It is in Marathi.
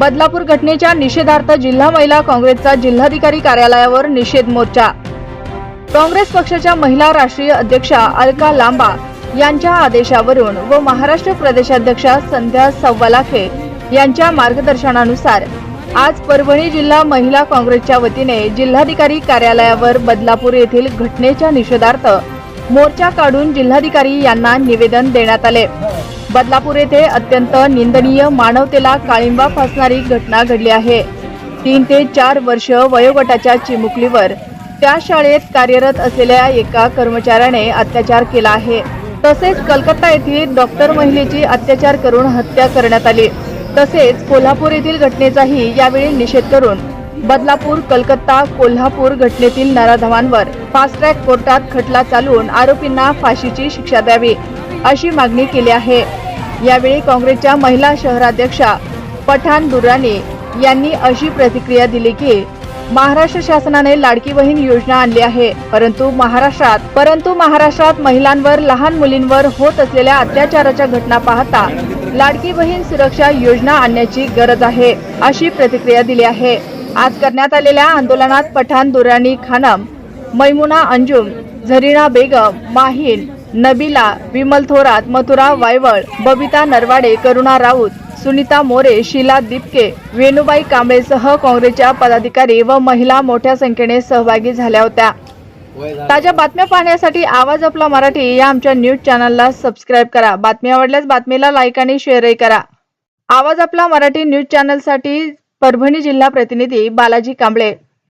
बदलापूर घटनेच्या निषेधार्थ जिल्हा महिला काँग्रेसचा जिल्हाधिकारी कार्यालयावर निषेध मोर्चा. काँग्रेस पक्षाच्या महिला राष्ट्रीय अध्यक्षा अलका लांबा यांच्या आदेशावरून व महाराष्ट्र प्रदेशाध्यक्षा संध्या सव्वालाखे यांच्या मार्गदर्शनानुसार आज परभणी जिल्हा महिला काँग्रेसच्या वतीने जिल्हाधिकारी कार्यालयावर बदलापूर येथील घटनेच्या निषेधार्थ मोर्चा काढून जिल्हाधिकारी यांना निवेदन देण्यात आले. बदलापूर येथे अत्यंत निंदनीय मानवतेला काळिंबा फासणारी घटना घडली आहे. तीन ते चार वर्ष वयोगटाच्या चिमुकलीवर त्या शाळेत कार्यरत असलेल्या एका कर्मचाऱ्याने अत्याचार केला आहे. तसेच कलकत्ता येथील डॉक्टर महिलेची अत्याचार करून हत्या करण्यात आली. तसेच कोल्हापूर येथील घटनेचाही यावेळी निषेध करून बदलापूर कलकत्ता कोल्हापूर घटनेतील नराधमांवर फास्ट ट्रॅक कोर्टात खटला चालवून आरोपींना फाशीची शिक्षा द्यावी अशी मागणी केली आहे. यावेळी काँग्रेसच्या महिला शहराध्यक्षा पठाण दुर्राणी यांनी अशी प्रतिक्रिया दिली की महाराष्ट्र शासनाने लाडकी बहीण योजना आणली आहे परंतु महाराष्ट्रात परंतु महाराष्ट्रात महिलांवर लहान मुलींवर होत असलेल्या अत्याचाराच्या घटना पाहता लाडकी बहीण सुरक्षा योजना आणण्याची गरज आहे अशी प्रतिक्रिया दिली आहे. आज करण्यात आलेल्या आंदोलनात पठाण दुरानी खानम मैमुना अंजुम झरीना बेगम माहीन नबिला विमल थोरात मथुरा वायवळ बबिता नरवाडे करुणा राऊत सुनीता मोरे शीला दिपके वेणुबाई कांबळेसह काँग्रेसच्या पदाधिकारी व महिला मोठ्या संख्येने सहभागी झाल्या होत्या. ताज्या बातम्या पाहण्यासाठी आवाज आपला मराठी या आमच्या न्यूज चॅनलला सबस्क्राईब करा. बातमी आवडल्यास बातमीला लाईक आणि शेअरही करा. आवाज आपला मराठी न्यूज चॅनलसाठी परभणी जिल्हा प्रतिनिधी बालाजी कांबळे.